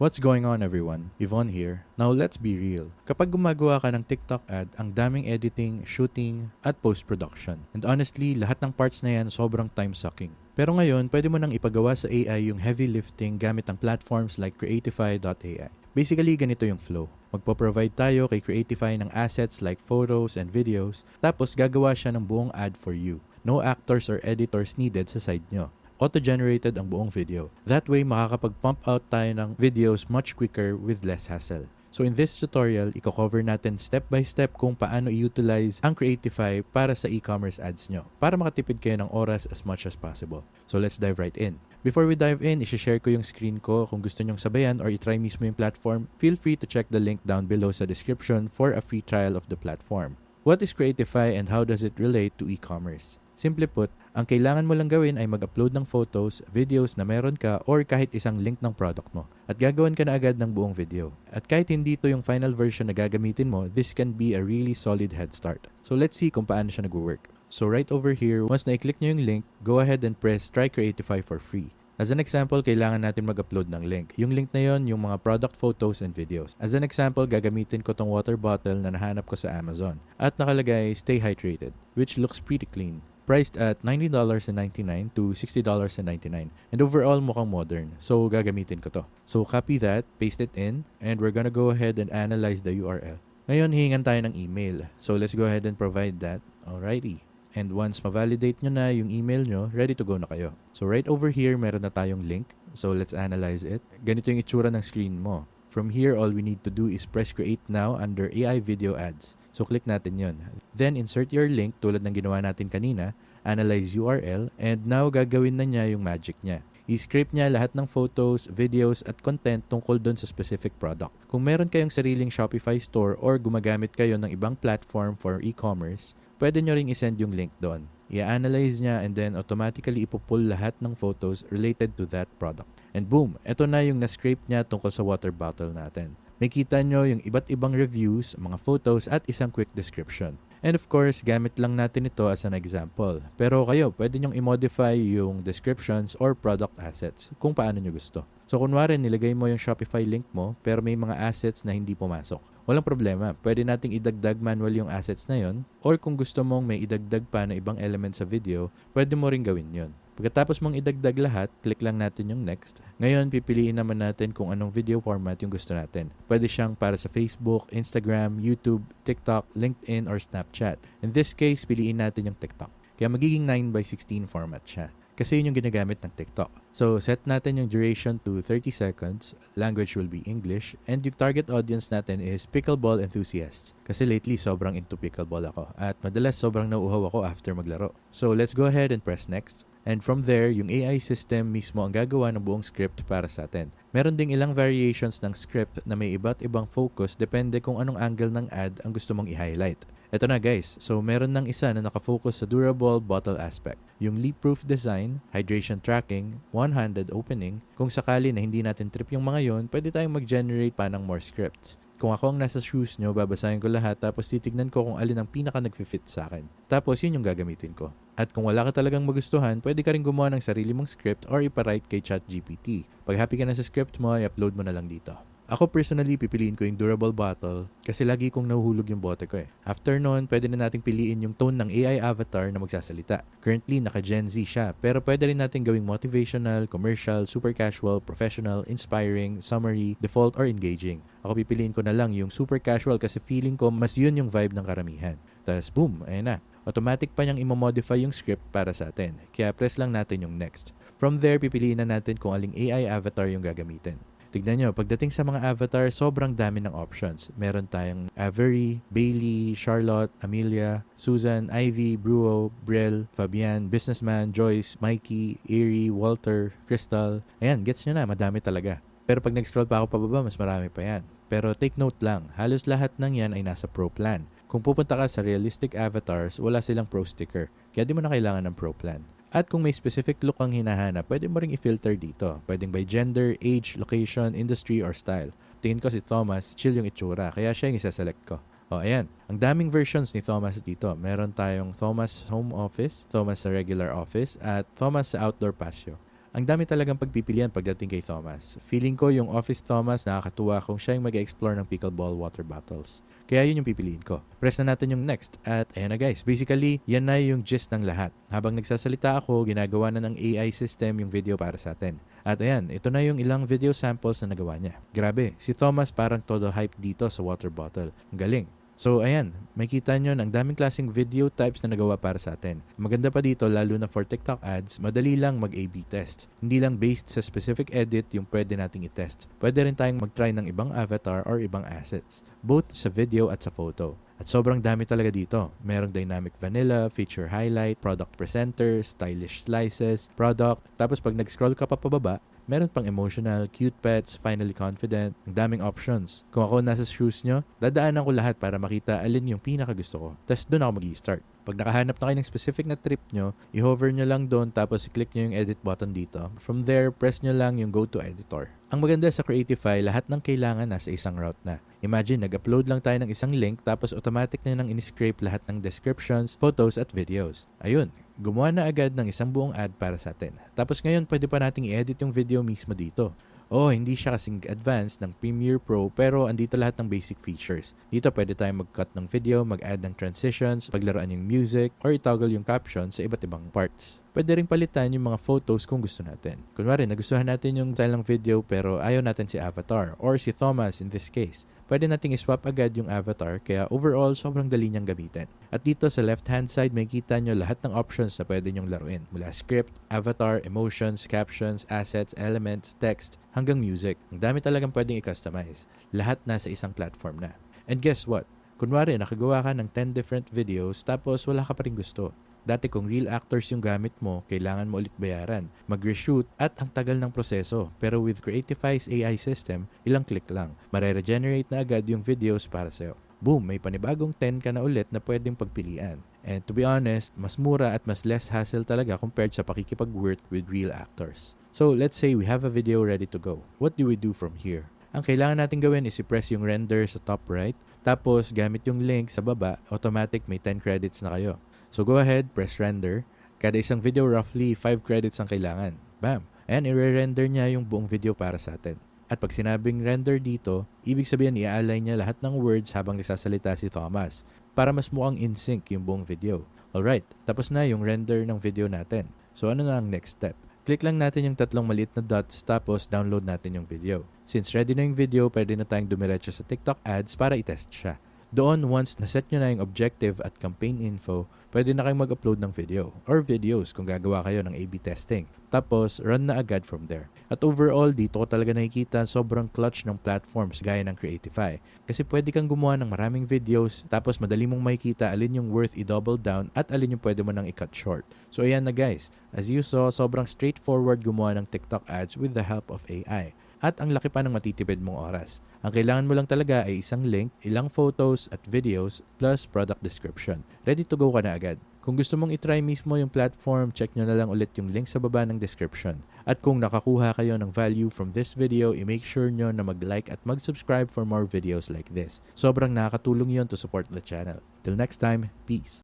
What's going on everyone? Yvonne here. Now let's be real. Kapag gumagawa ka ng TikTok ad, ang daming editing, shooting, at post-production. And honestly, lahat ng parts na yan sobrang time-sucking. Pero ngayon, pwede mo nang ipagawa sa AI yung heavy lifting gamit ang platforms like Creatify.ai. Basically, ganito yung flow. Magpo-provide tayo kay Creatify ng assets like photos and videos, tapos gagawa siya ng buong ad for you. No actors or editors needed sa side nyo auto-generated ang buong video. That way, makakapag-pump out tayo ng videos much quicker with less hassle. So in this tutorial, i-cover natin step by step kung paano i-utilize ang Creatify para sa e-commerce ads nyo para makatipid kayo ng oras as much as possible. So let's dive right in. Before we dive in, isi-share ko yung screen ko. Kung gusto nyong sabayan or i-try mismo yung platform, feel free to check the link down below sa description for a free trial of the platform. What is Creatify and how does it relate to e-commerce? Simple put, ang kailangan mo lang gawin ay mag-upload ng photos, videos na meron ka or kahit isang link ng product mo. At gagawin ka na agad ng buong video. At kahit hindi ito yung final version na gagamitin mo, this can be a really solid head start. So let's see kung paano siya nag-work. So right over here, once na-click nyo yung link, go ahead and press Try Creatify for free. As an example, kailangan natin mag-upload ng link. Yung link na yon, yung mga product photos and videos. As an example, gagamitin ko tong water bottle na nahanap ko sa Amazon. At nakalagay, stay hydrated, which looks pretty clean priced at $90.99 to $60.99. And overall, mukhang modern. So, gagamitin ko to. So, copy that, paste it in, and we're gonna go ahead and analyze the URL. Ngayon, hihingan tayo ng email. So, let's go ahead and provide that. Alrighty. And once ma-validate nyo na yung email nyo, ready to go na kayo. So, right over here, meron na tayong link. So, let's analyze it. Ganito yung itsura ng screen mo. From here, all we need to do is press create now under AI video ads. So click natin yon. Then insert your link tulad ng ginawa natin kanina, analyze URL, and now gagawin na niya yung magic niya. I-script niya lahat ng photos, videos, at content tungkol doon sa specific product. Kung meron kayong sariling Shopify store or gumagamit kayo ng ibang platform for e-commerce, pwede nyo ring isend yung link doon. I-analyze niya and then automatically ipupull lahat ng photos related to that product. And boom, ito na yung na-scrape niya tungkol sa water bottle natin. Makita nyo yung iba't ibang reviews, mga photos at isang quick description. And of course, gamit lang natin ito as an example. Pero kayo, pwede nyong i-modify yung descriptions or product assets kung paano nyo gusto. So kunwari, nilagay mo yung Shopify link mo pero may mga assets na hindi pumasok. Walang problema. Pwede nating idagdag manual yung assets na yon or kung gusto mong may idagdag pa na ibang element sa video, pwede mo rin gawin yon. Pagkatapos mong idagdag lahat, click lang natin yung next. Ngayon, pipiliin naman natin kung anong video format yung gusto natin. Pwede siyang para sa Facebook, Instagram, YouTube, TikTok, LinkedIn, or Snapchat. In this case, piliin natin yung TikTok. Kaya magiging 9 by 16 format siya kasi yun yung ginagamit ng TikTok. So, set natin yung duration to 30 seconds, language will be English, and yung target audience natin is pickleball enthusiasts. Kasi lately, sobrang into pickleball ako. At madalas, sobrang nauuhaw ako after maglaro. So, let's go ahead and press next. And from there, yung AI system mismo ang gagawa ng buong script para sa atin. Meron ding ilang variations ng script na may iba't ibang focus depende kung anong angle ng ad ang gusto mong i-highlight. Ito na guys, so meron ng isa na nakafocus sa durable bottle aspect. Yung leak-proof design, hydration tracking, one-handed opening. Kung sakali na hindi natin trip yung mga yon, pwede tayong mag-generate pa ng more scripts. Kung ako ang nasa shoes nyo, babasahin ko lahat tapos titignan ko kung alin ang pinaka nag-fit sa akin. Tapos yun yung gagamitin ko. At kung wala ka talagang magustuhan, pwede ka rin gumawa ng sarili mong script or ipa-write kay ChatGPT. Pag happy ka na sa script mo, i-upload mo na lang dito. Ako personally, pipiliin ko yung durable bottle kasi lagi kong nahuhulog yung bote ko eh. After nun, pwede na nating piliin yung tone ng AI avatar na magsasalita. Currently, naka Gen Z siya, pero pwede rin natin gawing motivational, commercial, super casual, professional, inspiring, summary, default, or engaging. Ako pipiliin ko na lang yung super casual kasi feeling ko mas yun yung vibe ng karamihan. Tapos boom, ayun na. Automatic pa niyang imomodify yung script para sa atin. Kaya press lang natin yung next. From there, pipiliin na natin kung aling AI avatar yung gagamitin. Tignan nyo, pagdating sa mga avatar, sobrang dami ng options. Meron tayong Avery, Bailey, Charlotte, Amelia, Susan, Ivy, Bruo, Brielle, Fabian, Businessman, Joyce, Mikey, Erie, Walter, Crystal. Ayan, gets nyo na, madami talaga. Pero pag nag-scroll pa ako pababa, mas marami pa yan. Pero take note lang, halos lahat ng yan ay nasa pro plan. Kung pupunta ka sa realistic avatars, wala silang pro sticker. Kaya di mo na kailangan ng pro plan. At kung may specific look ang hinahanap, pwede mo ring i-filter dito. Pwedeng by gender, age, location, industry, or style. Tingin ko si Thomas, chill yung itsura, kaya siya yung isa-select ko. O, ayan. Ang daming versions ni Thomas dito. Meron tayong Thomas Home Office, Thomas sa regular office, at Thomas sa outdoor patio. Ang dami talagang pagpipilian pagdating kay Thomas. Feeling ko yung Office Thomas nakakatuwa kung siya yung mag-explore ng pickleball water bottles. Kaya yun yung pipiliin ko. Press na natin yung next at ayan na guys. Basically, yan na yung gist ng lahat. Habang nagsasalita ako, ginagawa na ng AI system yung video para sa atin. At ayan, ito na yung ilang video samples na nagawa niya. Grabe, si Thomas parang todo hype dito sa water bottle. Ang galing. So ayan, makita nyo ng daming klaseng video types na nagawa para sa atin. Maganda pa dito lalo na for TikTok ads, madali lang mag-A-B test. Hindi lang based sa specific edit yung pwede nating i-test. Pwede rin tayong mag-try ng ibang avatar or ibang assets, both sa video at sa photo. At sobrang dami talaga dito. Merong dynamic vanilla, feature highlight, product presenter, stylish slices, product. Tapos pag nag-scroll ka pa pababa, meron pang emotional, cute pets, finally confident, ang daming options. Kung ako nasa shoes nyo, dadaanan ko lahat para makita alin yung pinaka gusto ko. Tapos doon ako mag start Pag nakahanap na kayo ng specific na trip nyo, i-hover nyo lang doon tapos i-click nyo yung edit button dito. From there, press nyo lang yung go to editor. Ang maganda sa Creatify, lahat ng kailangan nasa isang route na. Imagine, nag-upload lang tayo ng isang link tapos automatic na nang in-scrape lahat ng descriptions, photos at videos. Ayun, gumawa na agad ng isang buong ad para sa atin. Tapos ngayon, pwede pa nating i-edit yung video mismo dito. Oh, hindi siya kasing advanced ng Premiere Pro pero andito lahat ng basic features. Dito pwede tayong mag-cut ng video, mag-add ng transitions, paglaruan yung music, or i-toggle yung caption sa iba't ibang parts. Pwede rin palitan yung mga photos kung gusto natin. Kunwari, nagustuhan natin yung style ng video pero ayaw natin si Avatar or si Thomas in this case. Pwede nating iswap agad yung avatar kaya overall sobrang dali niyang gamitin. At dito sa left hand side may kita nyo lahat ng options na pwede nyong laruin. Mula script, avatar, emotions, captions, assets, elements, text, hanggang music. Ang dami talagang pwedeng i-customize. Lahat nasa isang platform na. And guess what? Kunwari, nakagawa ka ng 10 different videos tapos wala ka pa rin gusto. Dati kung real actors yung gamit mo, kailangan mo ulit bayaran, mag-reshoot at ang tagal ng proseso. Pero with Creatify's AI system, ilang click lang. Mare-regenerate na agad yung videos para sa'yo. Boom, may panibagong 10 ka na ulit na pwedeng pagpilian. And to be honest, mas mura at mas less hassle talaga compared sa pakikipag-work with real actors. So let's say we have a video ready to go. What do we do from here? Ang kailangan natin gawin is i-press yung render sa top right, tapos gamit yung link sa baba, automatic may 10 credits na kayo. So go ahead, press render. Kada isang video roughly 5 credits ang kailangan. Bam! Ayan, i-render niya yung buong video para sa atin. At pag sinabing render dito, ibig sabihin i-align niya lahat ng words habang nagsasalita si Thomas para mas mukhang in sync yung buong video. Alright, tapos na yung render ng video natin. So ano na ang next step? Click lang natin yung tatlong maliit na dots tapos download natin yung video. Since ready na yung video, pwede na tayong dumiretso sa TikTok ads para i-test siya. Doon, once naset nyo na yung objective at campaign info, pwede na kayong mag-upload ng video or videos kung gagawa kayo ng A-B testing. Tapos, run na agad from there. At overall, dito ko talaga nakikita sobrang clutch ng platforms gaya ng Creatify. Kasi pwede kang gumawa ng maraming videos, tapos madali mong makikita alin yung worth i-double down at alin yung pwede mo nang i-cut short. So ayan na guys, as you saw, sobrang straightforward gumawa ng TikTok ads with the help of AI at ang laki pa ng matitipid mong oras. Ang kailangan mo lang talaga ay isang link, ilang photos at videos, plus product description. Ready to go ka na agad. Kung gusto mong itry mismo yung platform, check nyo na lang ulit yung link sa baba ng description. At kung nakakuha kayo ng value from this video, i-make sure nyo na mag-like at mag-subscribe for more videos like this. Sobrang nakakatulong yon to support the channel. Till next time, peace!